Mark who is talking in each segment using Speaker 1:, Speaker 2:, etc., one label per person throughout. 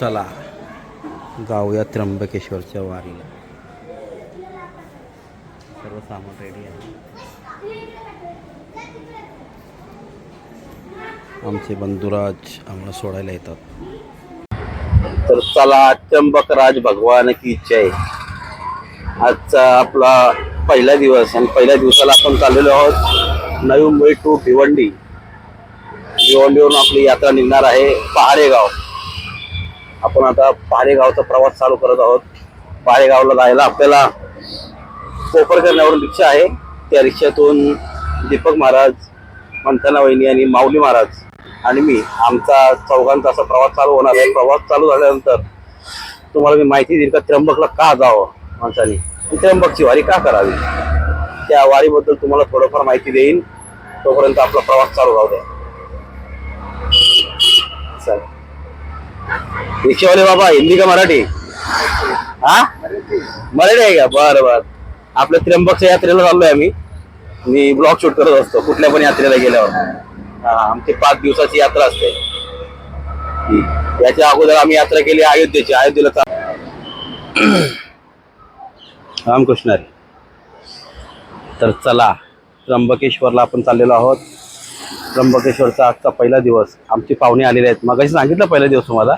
Speaker 1: चला. जाऊया त्र्यंबकेश्वरच्या वारीला. सर्व सामान रेडी आहे. आमचे बंधुराज आम्हाला सोडायला येतात. तर चला त्र्यंबकराज भगवान की जय. आजचा आपला पहिला दिवस आणि पहिल्या दिवसाला आपण चाललेलो आहोत नवी मुंबई टू भिवंडी. भिवंडीवरून आपली यात्रा निघणार आहे पहाडेगाव. आपण आता पारेगावचा प्रवास चालू करत आहोत. पारेगावला जायला आपल्याला कोपरकरण्यावरून रिक्षा आहे. त्या रिक्षातून दीपक महाराज मंथना वहिनी आणि माऊली महाराज आणि मी आमचा चौघांचा असा प्रवास चालू होणार आहे. प्रवास चालू झाल्यानंतर तुम्हाला मी माहिती देईल का त्र्यंबकला का जावं माणसाने? त्र्यंबकची वारी का करावी? त्या वारीबद्दल तुम्हाला थोडंफार माहिती देईन. तोपर्यंत आपला प्रवास चालू राहू द्या. रिक्षावाले बाबा हिंदी का मराठी? हा? मराठी आहे का? बरं बरं. आपल्या त्र्यंबकच्या यात्रेला चाललोय आम्ही. मी ब्लॉग शूट करत असतो कुठल्या पण यात्रेला गेल्यावर. हा आमची पाच दिवसाची यात्रा असते. याच्या अगोदर आम्ही यात्रा केली अयोध्येची. अयोध्येला चाल रामकृष्ण तर चला त्र्यंबकेश्वरला आपण चाललेलो आहोत. त्र्यंबकेश्वरचा आजचा पहिला दिवस. आमचे पाहुणे आलेले आहेत. मग सांगितलं पहिला दिवस तुम्हाला.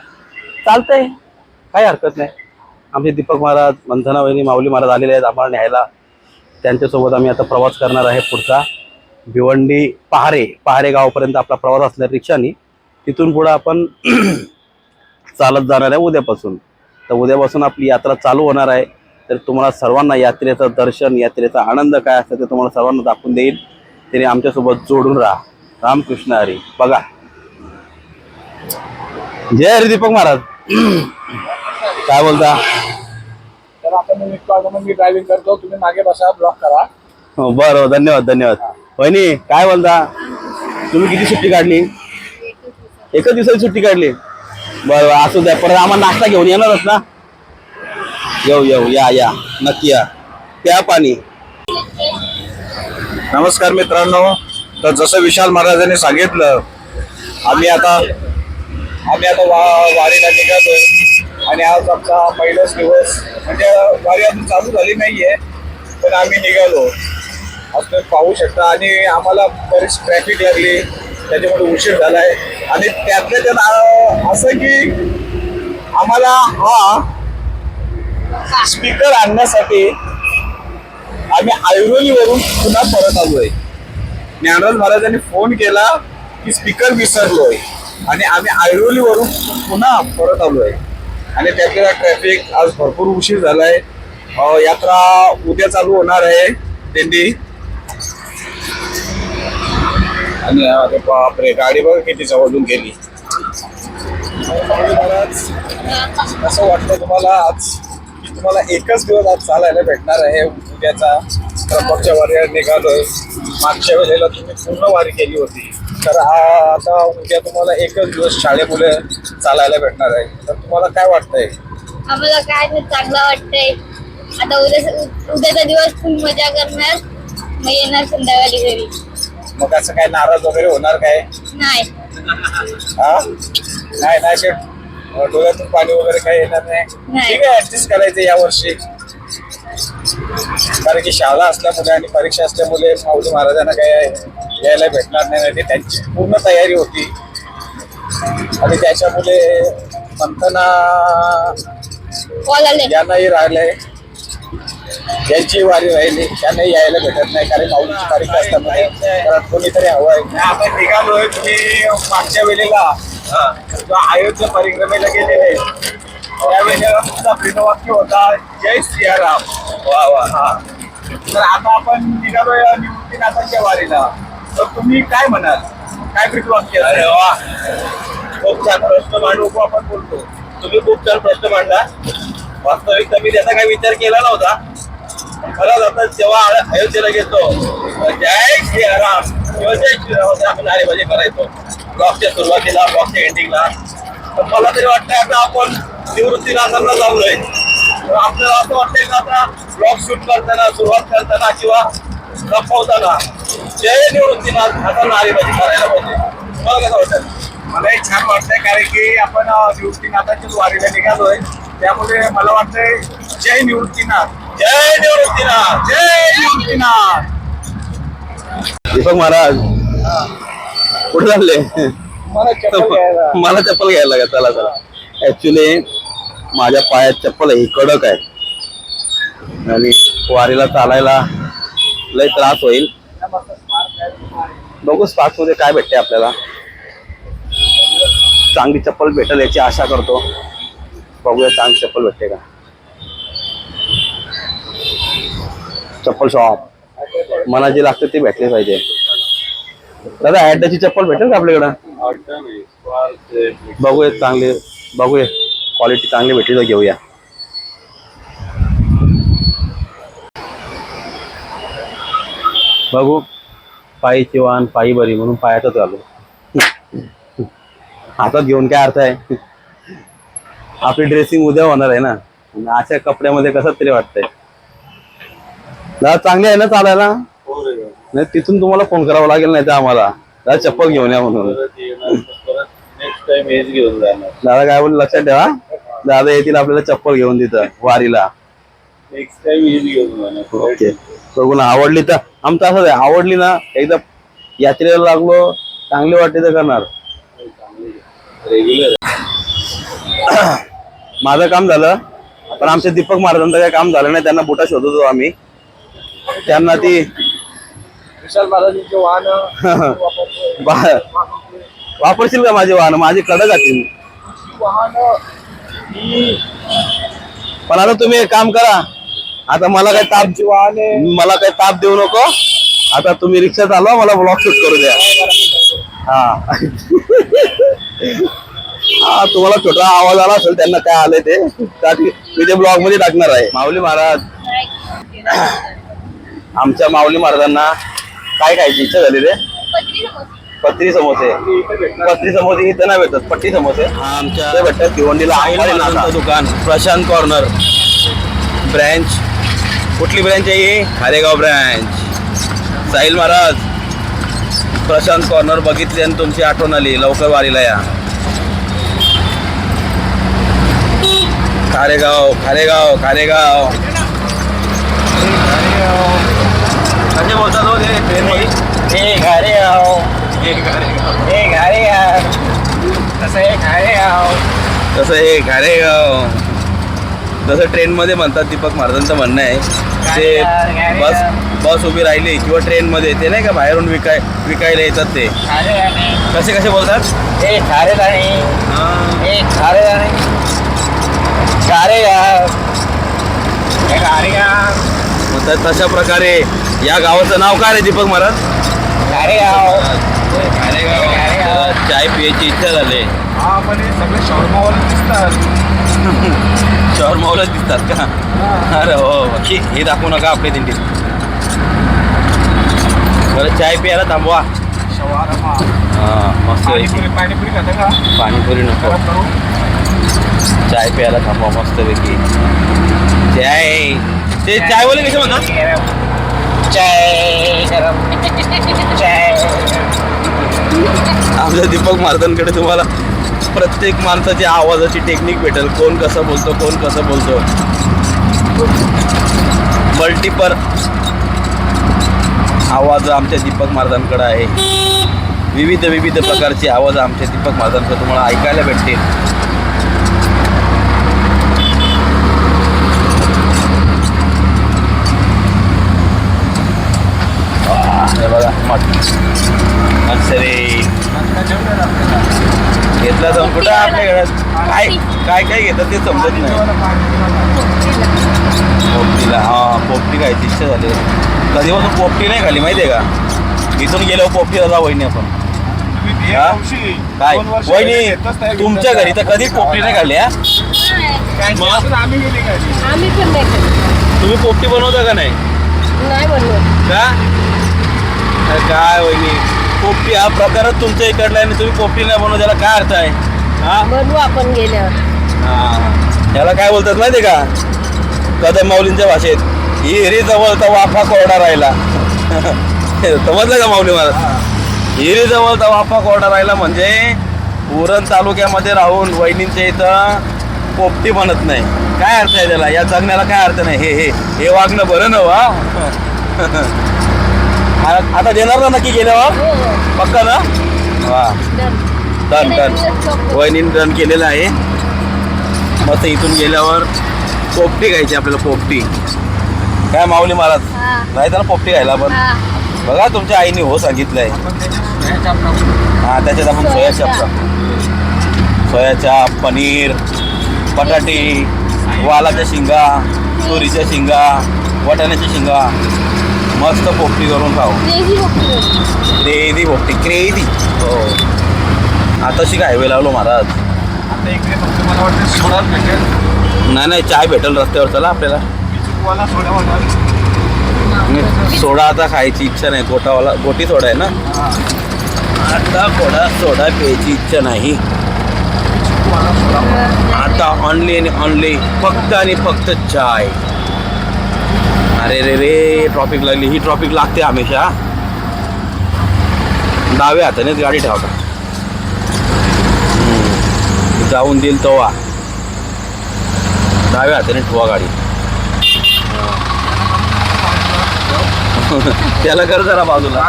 Speaker 1: चालतंय. काही हरकत नाही. आमचे दीपक महाराज मंथना वहिनी माऊली महाराज आलेले आहेत आम्हाला न्यायला. त्यांच्यासोबत आम्ही आता प्रवास करणार आहे पुढचा. भिवंडी पहारे पहारे गावापर्यंत आपला प्रवास असणार रिक्षानी. तिथून पुढं आपण चालत जाणार आहे उद्यापासून. तर उद्यापासून आपली यात्रा चालू होणार आहे. तर तुम्हाला सर्वांना यात्रेचं दर्शन यात्रेचा आनंद काय असतं ते तुम्हाला सर्वांना दाखवून देईल. तरी आमच्यासोबत जोडून राहा. रामकृष्ण हरी. बघा. जय हरी दीपक महाराज. काय बोलता?
Speaker 2: तर आता मी मी ड्रायव्हिंग करतो. तुम्ही मागे बसा ब्लॉक करा.
Speaker 1: हो बरं बरं, धन्यवाद धन्यवाद. वहिनी काय बोलता? तुम्ही किती सुट्टी काढली? एकच दिवसाची सुट्टी काढली? बरं बरं, असू द्या. परत आम्हाला नाश्ता घेऊन येणारच ना? येऊ येऊ या या. नक्की या. प्या पाणी.
Speaker 2: नमस्कार मित्रांनो. तर जसं विशाल महाराजांनी सांगितलं आम्ही आता आम्ही आता वा वारीला निघतोय आणि आज आमचा पहिलाच दिवस. म्हणजे वारी अजून चालू झाली नाहीये पण आम्ही निघालो. आज तुम्ही पाहू शकता. आणि आम्हाला बरीच ट्रॅफिक लागली. त्याच्यामुळे उशीर झालाय. आणि त्यातल्या त्यात असं की आम्हाला हा स्पीकर आणण्यासाठी आम्ही ऐरोलीवरून पुन्हा परत आलोय. ज्ञानराज महाराजांनी फोन केला की स्पीकर विसरलोय. आणि आम्ही ऐरोलीवरून पुन्हा परत आलो आहे आणि त्यातला ट्रॅफिक आज भरपूर उशीर झालाय. यात्रा उद्या चालू होणार आहे दिंडी. आणि अरे बापरे गाडी बघा किती जवळून गेली. महाराज असं वाटतं तुम्हाला आज? तुम्हाला एकच दिवस आज चालायला भेटणार आहे उद्याचा. त्र्यंबकच्या वारीवर निघालोय. मागच्या वेळेला तुम्ही पूर्ण वारी केली होती. तर आ- आता उद्या तुम्हाला एकच दिवस शाळेमुळे चालायला भेटणार आहे. तर तुम्हाला काय वाटतंय?
Speaker 3: आम्हाला काय नाही चांगलं वाटतंय. आता उद्या उद्याचा दिवस फुल मजा करणार. मग येणार संध्याकाळी घरी.
Speaker 2: मग असं काय नाराज वगैरे होणार काय?
Speaker 3: नाही.
Speaker 2: हा? नाही नाही अं, डोळ्यातून पाणी वगैरे काही येणार नाही.
Speaker 3: नाही.
Speaker 2: ठीक आहे ऍडजस्ट करायचं यावर्षी कारण की शाळा असल्यामुळे आणि परीक्षा असल्यामुळे माऊली महाराजांना काय यायला भेटणार नाही त्यांची पूर्ण तयारी होती. आणि त्याच्यामुळे
Speaker 3: आले
Speaker 2: यांनाही राहिलंय यांची वारी राहिली. त्यांनाही यायला भेटत नाही कारण माऊलीची परीक्षा असल्यामुळे घरात कोणीतरी हवं आहे. आपण निघालोय. तुम्ही मागच्या वेळेला जो अयोध्या परिक्रमेला गेलेले. त्यावेळेला तुमचा प्रियवाक्य होता जय सियाराम वा वा हा तर आता आपण निघालोय निवृत्तीनाथांच्या वारीला तर तुम्ही काय म्हणाल काय प्रियवाक्य अरे वा खूप छान प्रश्न मांडू आपण बोलतो तुम्ही खूप छान प्रश्न मांडला वास्तविकता मी त्याचा काही विचार केला नव्हता खरंच आता जेव्हा अयोध्येला घेतो जय श्रीराम किंवा जय श्रीराम असं आपण नारेबाजी करायचो. ब्लॉकच्या सुरुवातीला ब्लॉकच्या एंडिंगला मला तरी वाटतंय आता आपण निवृत्तीनाथांना जाऊलोय तर आपल्याला असं वाटतंय का आता ब्लॉक शूट करताना सुरुवात करताना किंवा संपवताना जय निवृत्तीनाथ आता नारेबाजी करायला पाहिजे. मला कसं वाटतं मलाही छान वाटतंय कारण की आपण निवृत्तीनाथाच्याच वारीला निघालोय त्यामुळे मला वाटतंय जय निवृत्तीनाथ. जय निवृत्तीनाथ! जय निवृत्तीनाथ!
Speaker 1: दीपक महाराज कुठे चालले?
Speaker 2: मला चप्पल घ्यायला.
Speaker 1: मला चप्पल घ्यायला लागा चला चला. ऍक्च्युली माझ्या पायात चप्पल ही कडक आहे. आणि वारीला चालायला लय त्रास होईल. बघू स्पार्क्समध्ये काय भेटते आपल्याला. चांगली चप्पल भेटेल याची आशा करतो. बघूया चांगली चप्पल भेटते का. चप्पल शॉप मला जे लागतं ते भेटले पाहिजे. दादा ऍडाची चप्पल भेटेल का आपल्याकडं? बघूया चांगले बघूया. क्वालिटी चांगली भेटली तर घेऊया. बघू. पायी चिवान पायी बरी म्हणून पायातच आलो. हातात घेऊन काय अर्थ आहे? आपली ड्रेसिंग उद्या होणार आहे ना? अशा कपड्यामध्ये कसं तरी वाटतंय. दादा चांगली आहे ना चालायला? नाही तिथून तुम्हाला फोन करावा लागेल नाही तर आम्हाला. दादा चप्पल घेऊन या म्हणून. दादा काय बोल लक्षात ठेवा. दादा येतील आपल्याला चप्पल घेऊन तिथं वारीला. ओके. बघू ना आवडली तर. आमचं असं आहे आवडली ना एकदा यात्रेला लागलो चांगली वाटते तर करणार. माझं काम झालं पण आमच्या दीपक महाराजांचं काही काम झालं नाही त्यांना बुटा शोधत आम्ही. त्यांना ती
Speaker 2: विशाल महाराजांचे वाहन
Speaker 1: वापरशील का माझी वाहन? माझी कडक जातील
Speaker 2: वाहन ही
Speaker 1: पण आता तुम्ही एक काम करा. आता मला काही ताप
Speaker 2: वाहने
Speaker 1: मला काही ताप देऊ नको. आता तुम्ही रिक्षा चालवा मला ब्लॉग शूट करू द्या. हा. हा तुम्हाला छोटा आवाज आला असेल त्यांना काय आलंय ते मी ते ब्लॉगमध्ये टाकणार आहे. माऊली महाराज. आमच्या माऊली महाराजांना काय खायची इच्छा झाली रे
Speaker 3: पत्री समोसे.
Speaker 1: पत्री समोसे. पत्री समोसे इथं नाही भेटत पट्टी समोसे. आमच्या ते भेटतात भिवंडीला आहे दुकान प्रशांत कॉर्नर. ब्रँच. कुठली ब्रँच आहे ही? खारेगाव ब्रँच. साहिल महाराज प्रशांत कॉर्नर बघितली आणि तुमची आठवण आली लवकर वारीला या. खारेगाव खारेगाव. खारेगाव. कसे बोलतात हो ते ट्रेनमध्ये
Speaker 2: हे घारे आहो हे घारे आहो तसं हे घारे आहो
Speaker 1: तसं हे घारेगाव जसं ट्रेनमध्ये म्हणतात दीपक महाराजांचं म्हणणं आहे ते बस बस उभी राहिली किंवा ट्रेनमध्ये ते नाही का बाहेरून विकाय विकायला येतात ते
Speaker 2: घारे
Speaker 1: कसे कसे बोलतात
Speaker 2: हे घारे आणि हे घारे घारे हे घारे
Speaker 1: मग त- तशा प्रकारे या गावाचं नाव काय रे दीपक महाराज? चाय पियाची इच्छा झाली.
Speaker 2: हा पण हे सगळे शॉर्मावाले दिसतात.
Speaker 1: का? अरे हो हे. हे दाखवू नका आपल्या दिंडीत. बरं चाय प्यायला थांबवा.
Speaker 2: शवारमा.
Speaker 1: हा मस्त आहे.
Speaker 2: पाणीपुरी पाणीपुरी खाता का?
Speaker 1: पाणीपुरी नको. चाय प्यायला थांबवा मस्त पैकी चाय. ते चाय वाले कसे म्हणतात?
Speaker 2: चाय चाय
Speaker 1: आमच्या दीपक महाराजांकडे तुम्हाला प्रत्येक माणसाच्या आवाजाची टेक्निक भेटेल. कोण कसं बोलतो कोण कसं बोलतो. मल्टिपर आवाज आमच्या दीपक महाराजांकडे आहे. विविध विविध प्रकारचे आवाज आमच्या दीपक महाराजांकडे तुम्हाला ऐकायला भेटतील आह, हे बघा मस्त अक्षरे घेतला जाऊन कुठं आपल्या घरात? काय काय काय घेतात ते समजत नाही. पोपटीला हा पोपटी खायची इच्छा झाली. कधीपासून पोपटी नाही खाली माहितीये का? इथून गेल्यावर पोपटीला जा वहिनी आपण. हा? काय? वहिनी तुमच्या घरी तर कधी पोपटी नाही खाल्ली हा?
Speaker 2: गेली काय.
Speaker 1: तुम्ही पोपटी बनवता का नाही?
Speaker 3: नाही बनवत.
Speaker 1: का? काय वहिनी? पोपटी हा प्रकारच तुमच्या इकडला आहे आणि तुम्ही पोपटी नाही बनवत त्याला काय अर्थ आहे? हा?
Speaker 3: बनवू आपण गेल्यावर.
Speaker 1: हा. याला काय बोलतात माहितीये का? कदम माऊलींच्या भाषेत हिरी जवळ तर वाफा कोरडा राहिला. समजलं का माऊली महाराज? हिरी जवळ तर वाफा कोरडा राहिला म्हणजे उरण तालुक्यामध्ये राहून वहिनींच्या इथं पोपटी बनत नाही. काय अर्थ आहे त्याला? या जगण्याला काय अर्थ नाही? हे हे हे वागणं बरं ना वा आ- आता देणार ना नक्की गेल्यावर?
Speaker 3: हो हो.
Speaker 1: पक्का ना? वा.
Speaker 3: डन
Speaker 1: डन वहिनीने डन केलेलं आहे. मस्त इथून गेल्यावर पोपटी घ्यायची आपल्याला पोपटी. काय माऊली महाराज? नाही त्याला पोपटी घ्यायला पण बघा तुमच्या आईने हो सांगितलंय. हा त्याच्यात आपण सोया चाप. सोया चाप पनीर बटाटे वालाच्या शिंगा तुरीच्या शिंगा वाटाण्याच्या शिंगा. मस्त पोपटी करून खाऊ.
Speaker 3: क्रेझी बघतो
Speaker 1: क्रेझी पोपटी क्रेझी हो. आताशी हायवे लावलो महाराज?
Speaker 2: आता इकडे फक्त मला वाटतं सोडाच भेटेल.
Speaker 1: नाही नाही चाय भेटेल रस्त्यावर. चला आपल्याला.
Speaker 2: सोडा
Speaker 1: आता खायची इच्छा नाही. गोटावाला गोटी सोडा आहे ना? आता गोडा सोडा प्यायची इच्छा नाही. आता ऑनली आणि ऑनली फक्त आणि फक्त चाय. अरे रे रे ट्रॉफिक लागली. ही ट्रॉफिक लागते हमेशा. डाव्या हातानेच गाडी ठेवता जाऊन देईल तवा डाव्या हाताने ठेवा गाडी. त्याला कर जरा बाजूला.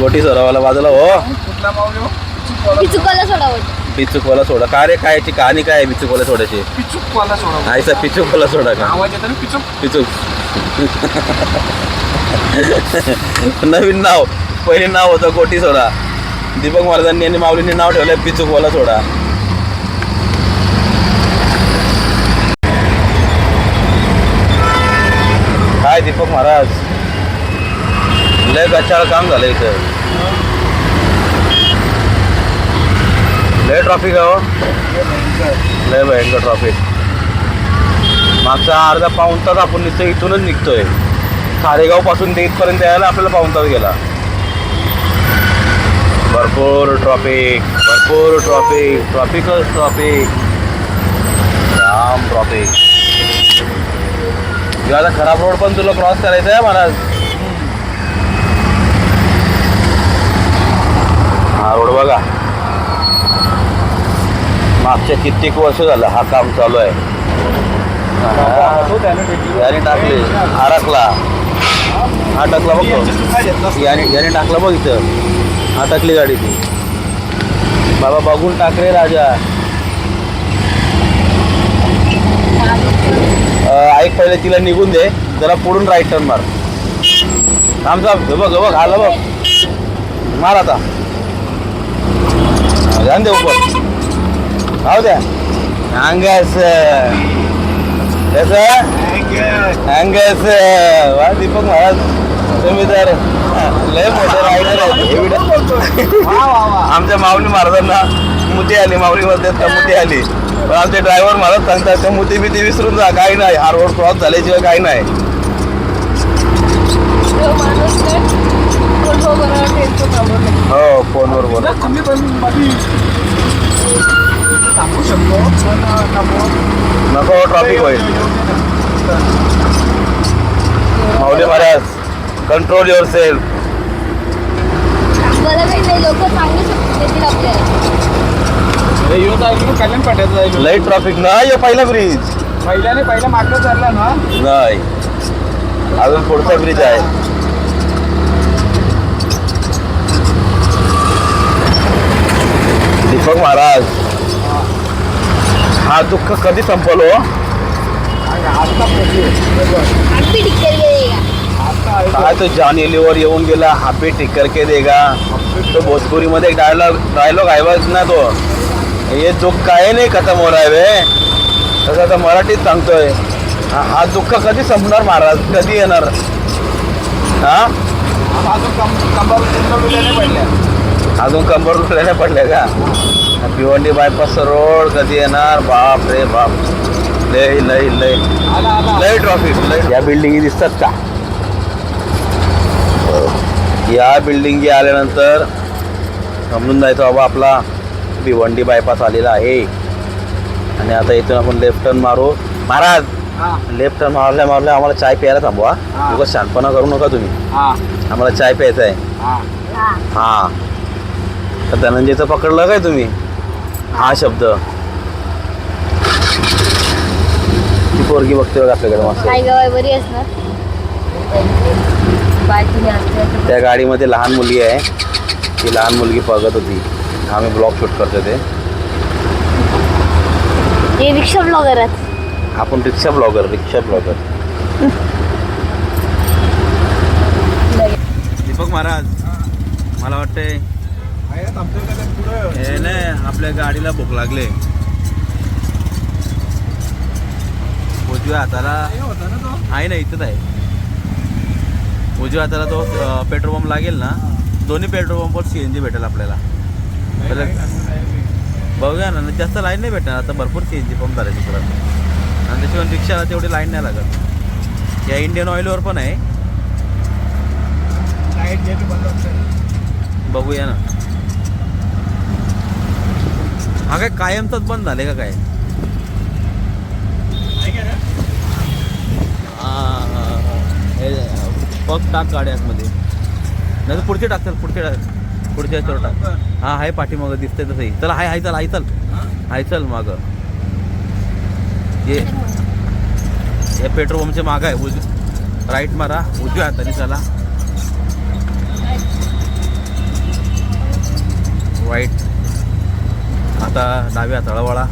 Speaker 1: गोटी सोडावाला बाजूला हो. पिचुकवाला सोडा. काय रे काय याची कहाणी काय आहे पिचुकवाला सोडायची?
Speaker 2: पिचूकवाला सोडा
Speaker 1: नाहीसा पिचुकवाला सोडा का?
Speaker 2: आवाज येतो ना पिचूक
Speaker 1: पिचुक. नवीन नाव. पहिले नाव होतं गोटी सोडा. दीपक महाराजांनी आणि माऊलींनी नाव ठेवलंय पिचुकवाला सोडा. काय दीपक महाराज. लय गचाळ काम झालं इथं. लय ट्रॉफिक आहे हो. लय भयंकर ट्रॉफिक मागचा अर्धा पाऊण तास आपण निघतो इथूनच निघतोय. खारेगावपासून ते इथपर्यंत यायला आपल्याला पाऊण तास गेला. भरपूर ट्रॉफिक भरपूर ट्रॉफिक ट्रॉफिकच ट्रॉफिक जाम ट्रॉफिक आता खराब रोड पण तुला क्रॉस करायचा आहे महाराज. हा रोड बघा. मागच्या कित्येक वर्ष झालं हा काम चालू आहे. याने टाकले. हा अटकला बघतो याने याने टाकला बघ इथं. अटकली गाडी ती. बाबा बघून टाक रे राजा ऐक पहिले तिला निघून दे. जरा पुढून राईट टर्न मार. थांब थांब. हे बघ बघ आलं बघ. मार आता. ध्यान दे उपर हो कसं अंगास वा दीपक महाराज लय मोठे रायडर आमच्या माऊली महाराजांना मुती आली माऊली मध्ये का मुती आली पण आमचे ड्रायव्हर महाराज सांगतात त्या मुती बिती विसरून जा काही नाही हा रोड क्रॉस झाल्याशिवाय काही नाही हो फोनवर बोला
Speaker 2: तुम्ही पण मध्ये थांबू शकतो. पण
Speaker 1: नको ट्रॉफिक होईल. Mauli Maharaj control yourself
Speaker 2: Kalyan पाट्याचं जाईल
Speaker 1: लई ट्रॉफिक नाही पहिला ब्रिज
Speaker 2: पहिल्याने पहिल्या मागं चालला ना?
Speaker 1: नाही. अजून पुढचा ब्रिज आहे. दीपक महाराज हा दुःख कधी संपलो काय तो जॉन एलिवर येऊन गेला हापी टिकर के देगा तो भोजपुरी मध्ये एक डायलॉग डायलॉग आहे बघ ना तो हे दुःख काय नाही खतम हो रहा है वे तसं आता मराठीत सांगतोय हा हा दुःख कधी संपणार महाराज कधी येणार हा
Speaker 2: अजून कंबर विल्याने पडल्या
Speaker 1: का? भिवंडी बायपास रोड कधी येणार? बाप रे बाप. लय लय लय. लय ट्रॉफिक लय. या बिल्डिंगी दिसतात का? या बिल्डिंगी आल्यानंतर समजून जायचं बाबा आपला भिवंडी बायपास आलेला आहे. आणि आता इथून आपण लेफ्ट टर्न मारू. महाराज लेफ्ट टर्न मारल्या मारल्या आम्हाला चाय प्यायला थांबवा. उगाच शानपणा करू नका तुम्ही.
Speaker 2: हा.
Speaker 1: आम्हाला चाय प्यायचा आहे
Speaker 2: हा.
Speaker 1: हा. तर धनंजयचं पकडलं काय तुम्ही? हा शब्द. ती पोरगी बघते बघ आपल्याकडे मस्त.
Speaker 3: काय गवाय बरी असणार. बाय तुम्ही असते
Speaker 1: त्या गाडीमध्ये लहान मुलगी आहे. ती लहान मुलगी बघत होती. आम्ही ब्लॉग शूट करतो ते.
Speaker 3: हे रिक्षा ब्लॉगर आहेत.
Speaker 1: आपण rickshaw blogger rickshaw blogger Deepak Maharaj मला वाटतंय हे नाही आपल्या गाडीला भूक लागले. उजव्या हाताला आहे ना इथंच आहे. उजव्या हाताला तो पेट्रोल पंप लागेल ना दोन्ही पेट्रोल पंपवर सी एन जी भेटेल आपल्याला. बघूया ना जास्त लाईन नाही भेटणार आता भरपूर सी एन जी पंप झाले तिकडं. आणि त्याशिवाय रिक्षाला तेवढी लाईन नाही लागत. या इंडियन ऑइलवर पण आहे. बघूया ना. हा काय कायमचाच बंद झाले का काय?
Speaker 2: आहे?
Speaker 1: बघ टाक गाडी आतमध्ये नाही तर पुढचे टाक चल पुढचे टाक. पुढच्या याच्यावर टाक. हा हाय पाठी मग दिसतंय तसंही. चला हाय हाय चल हाय चल. हाय चल माग. ये. हे पेट्रोल पंपचे माग आहे. उज राईट मारा. उजव्या हाताने चला. वाईट आता डाव्या तळवळा.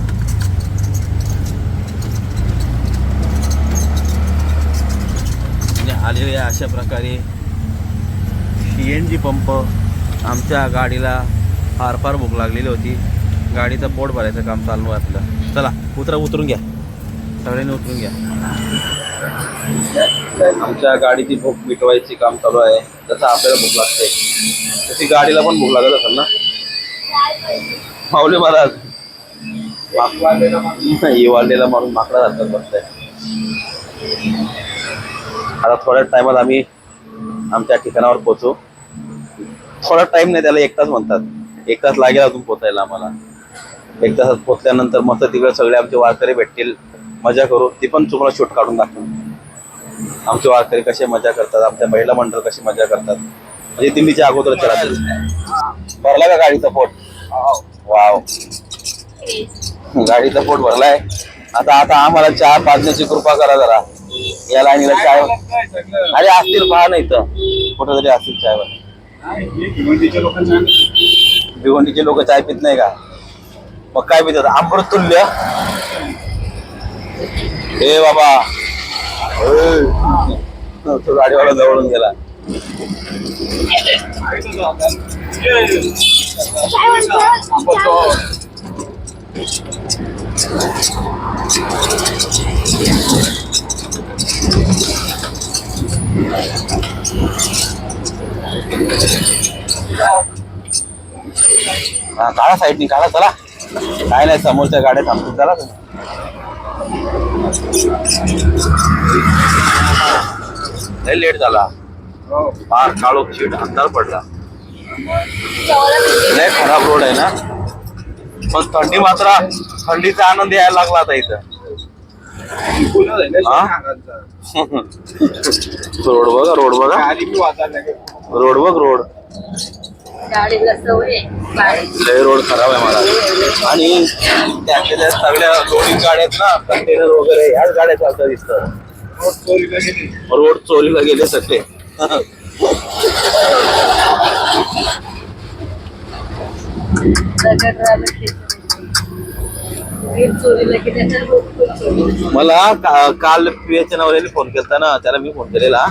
Speaker 1: म्हणजे आलेले अशा प्रकारे सी एन जी पंप आमच्या गाडीला फार फार भूक लागलेली होती. गाडीचं पोट भरायचं काम चालू वाटलं चला उतरा उतरून घ्या. सगळ्यांनी उतरून घ्या. आमच्या गाडीची भूक मिटवायची काम चालू आहे. जसं आपल्याला भूक लागते तशी गाडीला पण भूक लागत असेल ना? माऊली महाराज. वाढलेला मारून माकडा जातात बसताय आता थोड्या टायमात आम्ही आमच्या ठिकाणावर पोहोचू. थोडा टाइम नाही त्याला एक तास म्हणतात. एक तास लागेल अजून पोचायला आम्हाला. एक तासात पोचल्यानंतर मस्त तिकडे सगळे आमचे वारकरी भेटतील. मजा करू. ती पण तुम्हाला शूट काढून दाखवू. आमचे वारकरी कसे मजा करतात आमच्या महिला मंडळ कशी मजा करतात. म्हणजे दिल्लीच्या अगोदर रात्री. भरला का गाडीचा पोट? वाव. गाडीचा पोट भरलाय. आता आता आम्हाला चहा पाजण्याची कृपा करा जरा. या लाईनीला चाय? अरे असतील पहा नाही तर कुठं तरी असतील चाय
Speaker 2: हे
Speaker 1: भिवंडीचे लोक चाय पित नाही का? मग काय पितात अमृत तुल्य ए बाबा. तो गाडीवाला जवळून गेला. हा काढा साईडनी काढा चला. काय नाही समोरच्या गाड्या थांबतो चला तुम्ही. लेट झाला. फार काळोख शीट अंधार पडला. लय खराब रोड आहे ना? पण थंडी मात्र थंडीचा आनंद यायला लागला आता इथं. रोड बघा रोड बघा. रोड बघ रोड. लय रोड खराब आहे मला. आणि त्यातल्या सगळ्या लोडिंग गाड्या आहेत ना कंटेनर वगैरे ह्याच गाड्या चालतात दिसतात रोड चोरीला गेले सगळे. मला काल पियाच्या नवऱ्याने फोन केलता ना त्याला मी फोन केलेला.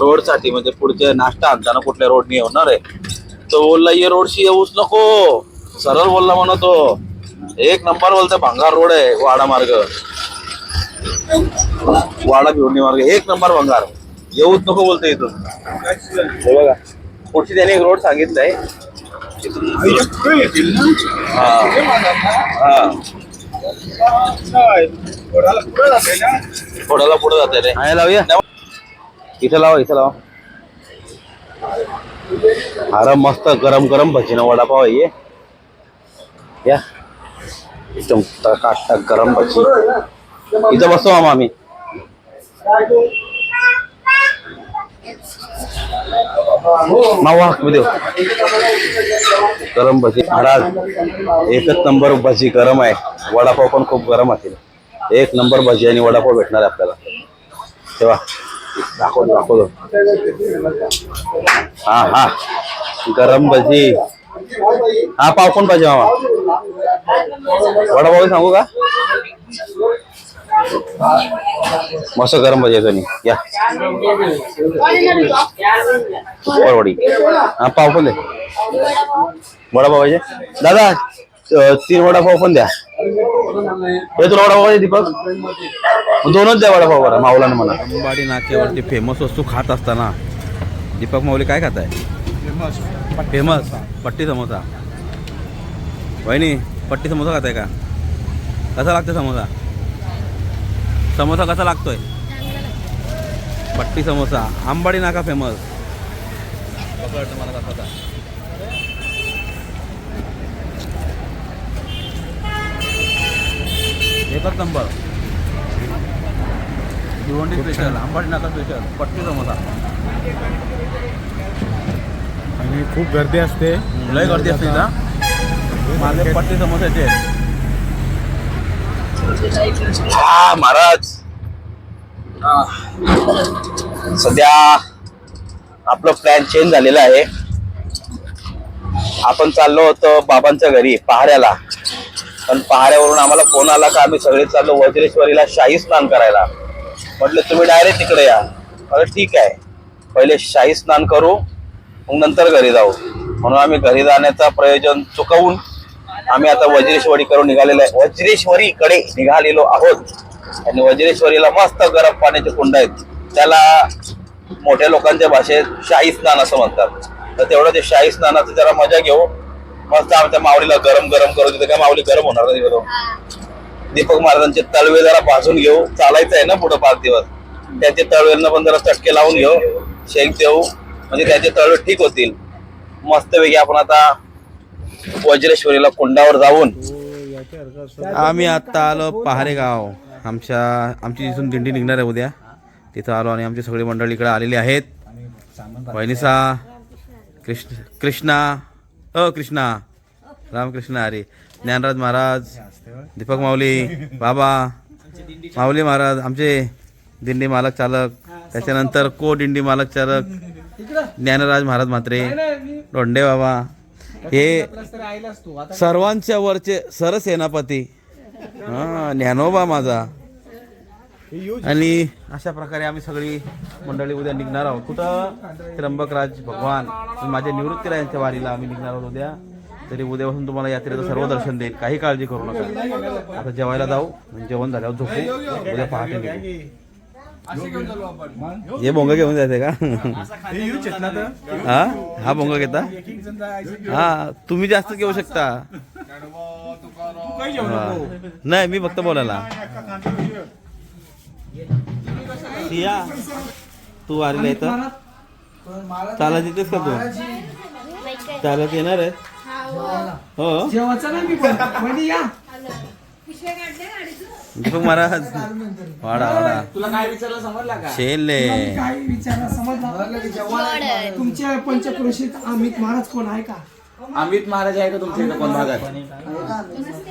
Speaker 1: रोडसाठी म्हणजे पुढचे नाश्ता आणताना कुठल्या रोडनी येणार आहे तो बोलला ये रोडशी येऊच नको. सरळ बोलला म्हणतो एक नंबर बोलतोय भंगार रोड आहे वाडा मार्ग. वाडा भिवणी मार्ग एक नंबर भंगार. येऊच नको बोलतोय इथून. बघा. पुढची त्याने एक रोड सांगितलाय. हा. हा. थोड्याला पुढे जाते रे. आहे लावूया. इथं लावा इथं लावा. अरे मस्त गरम गरम भजीनं वडापाव आहे ये. या. एकदम टाक गरम भजी. इथं बसतो मामा आम्ही. मावा देव. गरम भजी. महाराज एकच नंबर भजी गरम आहे. वडापाव पण खूप गरम असेल एक नंबर भजी आणि वडापाव भेटणार आहे आपल्याला. तेव्हा दाखवतो दाखवतो. हा हा. गरम भजी. हा पाव कोण पाहिजे मामा? वडापाव सांगू का? मस्त गरम भजी आहे या. परवडी हा पाव पण दे. वडापाव पाहिजे दादा तीन वडापाव पण द्या. हे तुला वडापाव पाहिजे दीपक? दोनच द्या वडापाव बरं माऊला म्हणा. अंबाडी नाक्यावरती फेमस वस्तू खात असताना दीपक माऊली काय खात आहे फेमस पट्टी समोसा. वहिनी पट्टी समोसा खात आहे का? कसा लागतो समोसा? समोसा कसा लागतोय? पट्टी समोसा. आंबाडी नाका फेमस एकच नंबर. भिवंडी स्पेशल आंबाडी नाका स्पेशल पट्टी समोसा.
Speaker 2: आणि खूप गर्दी असते.
Speaker 1: लय गर्दी असते ना माझे पट्टी समोसाचे. हा महाराज. सध्या आपलं प्लॅन चेंज झालेला आहे. आपण चाललो होतो बाबांच्या घरी पहाऱ्याला. पण पहाऱ्यावरून आम्हाला फोन आला का आम्ही सगळे चाललो वज्रेश्वरीला शाही स्नान करायला. म्हटलं तुम्ही डायरेक्ट तिकडे या. अरे ठीक आहे. पहिले शाही स्नान करू मग नंतर घरी जाऊ. म्हणून आम्ही घरी जाण्याचा प्रयोजन चुकवून आम्ही आता वज्रेश्वरी करून निघालेलो आहे. वज्रेश्वरीकडे निघालेलो आहोत. आणि वज्रेश्वरीला मस्त गरम पाण्याचे कुंड आहेत. त्याला मोठ्या लोकांच्या भाषेत शाही स्नान असं म्हणतात. तर तेवढं ते शाही स्नानाचं जरा मजा घेऊ. मस्त आमच्या माऊलीला गरम गरम करू तिथे. काय माऊली गरम होणार नाही बरोबर. दीपक महाराजांचे तळवे जरा भाजून घेऊ. चालायचं आहे ना पुढे पाच दिवस. त्याचे तळवेंना पण जरा चटके लावून घेऊ. शेक देऊ. म्हणजे त्याचे तळवे ठीक होतील. मस्तपैकी आपण आता वज्रेश्वरीला कुंडावर जाऊन आम्ही आता आलो पहारे गाव आमच्या आमची जिथून दिंडी निघणार आहे उद्या. तिथं आलो आणि आमची सगळी मंडळी इकडे आलेली आहेत. वहिनीसा कृष्ण कृष्णा. अ कृष्णा. रामकृष्ण हरी. ज्ञानराज महाराज दीपक माऊली बाबा. माऊली महाराज आमचे दिंडी मालक चालक. त्याच्यानंतर को दिंडी मालक चालक. ज्ञानराज महाराज म्हात्रे. डोंडे बाबा. हे सर्वांच्या वरचे सरसेनापती हा ज्ञानोबा माझा. आणि अशा प्रकारे आम्ही सगळी मंडळी उद्या निघणार आहोत. कुठं? त्र्यंबकराज भगवान. माझ्या निवृत्तीला यांच्या वारीला आम्ही निघणार आहोत उद्या. तरी उद्यापासून तुम्हाला यात्रेचं सर्व दर्शन देईल. काही काळजी करू नका. आता जेवायला जाऊ जेवण झाल्यावर झोपू. उद्या पहाटे निघू. हे बोंग घेऊन जायचंय का? हा हा बोंग घेता? हा तुम्ही जास्त घेऊ शकता. हा. नाही मी फक्त बोलायला. सिया तू वारीला येतं? चालत येतेस का तू? चालत येणार आहे? हो
Speaker 4: जेवायचं ना मी पण. म्हणजे या.
Speaker 1: दीपक महाराज वाडा वाडा.
Speaker 4: तुला काय विचारलं समजला का?
Speaker 1: शेले
Speaker 4: काय विचारलं समजलं? तुमच्या पंचक्रोशीत अमित महाराज कोण आहे का?
Speaker 2: अमित महाराज आहे का तुमच्या इथं कोण भागात?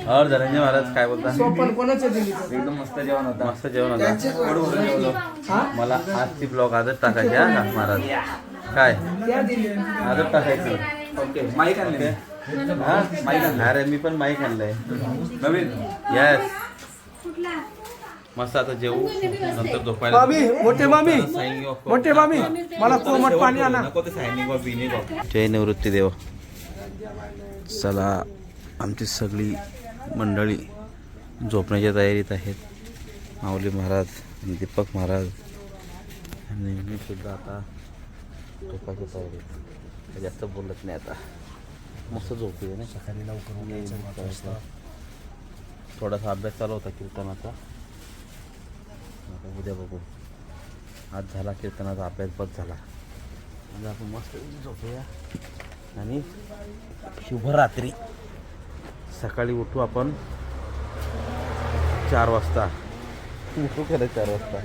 Speaker 1: और धनंजय महाराज काय बोलता?
Speaker 4: पण कोणाच्या दिल्लीत
Speaker 2: एकदम मस्त जेवण होतं.
Speaker 1: मस्त जेवण होता. मला आजची ब्लॉग आजच टाकायची हा का महाराज. काय?
Speaker 4: त्या
Speaker 1: आजच टाकायचं.
Speaker 2: ओके माईक आणले.
Speaker 1: हा? अरे मी पण माईक आणलंय.
Speaker 2: नवीन?
Speaker 1: येस मस्त आता जेवू. नंतर झोपायला
Speaker 4: मामी मोठे मामी. मोठे मामी मला कोमट पाणी आणा.
Speaker 1: जय निवृत्ती देव. चला आमची सगळी मंडळी झोपण्याच्या तयारीत आहेत. माऊली महाराज आणि दीपक महाराज आणि मी सुद्धा आता झोपायच्या तयारीत. जास्त बोलत नाही आता. मस्त झोपूया ना सकाळी लवकर थोडासा अभ्यास चालू होता कीर्तनाचा. आता उद्या बघू. आज झाला कीर्तनाचा अभ्यास बस झाला. आज आपण मस्त झोपूया. आणि शुभरात्री. सकाळी उठू आपण चार वाजता. उठू केलं चार वाजता?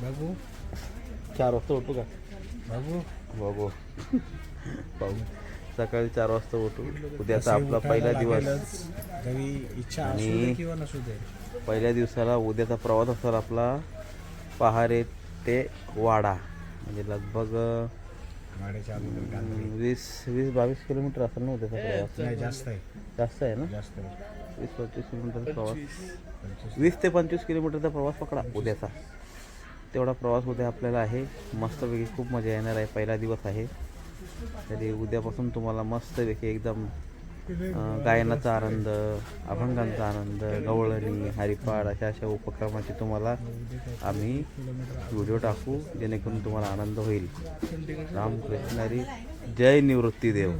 Speaker 2: बघू.
Speaker 1: चार वाजता उठू का?
Speaker 2: बघू.
Speaker 1: बघू. पाहू. सकाळी चार वाजता उठू उद्याचा आपला पहिला दिवस. आणि- पहिल्या दिवसाला उद्याचा प्रवास असणार आपला पहारे ते वाडा. म्हणजे लगभग वीस वीस बावीस किलोमीटर असेल ना उद्याचा प्रवास?
Speaker 2: नाही जास्त आहे.
Speaker 1: जास्त आहे ना? वीस पंचवीस किलोमीटरचा प्रवास. वीस ते पंचवीस किलोमीटरचा प्रवास पकडा उद्याचा. तेवढा प्रवास उद्या आपल्याला आहे. मस्तपैकी खूप मजा येणार आहे. पहिला दिवस आहे. तरी उद्यापासून तुम्हाला मस्तपैकी एकदम गायनाचा आनंद अभंगांचा आनंद गवळणी हरिपाड अशा अशा उपक्रमाचे तुम्हाला आम्ही व्हिडिओ टाकू जेणेकरून तुम्हाला आनंद होईल. रामकृष्णारी जय निवृत्ती देव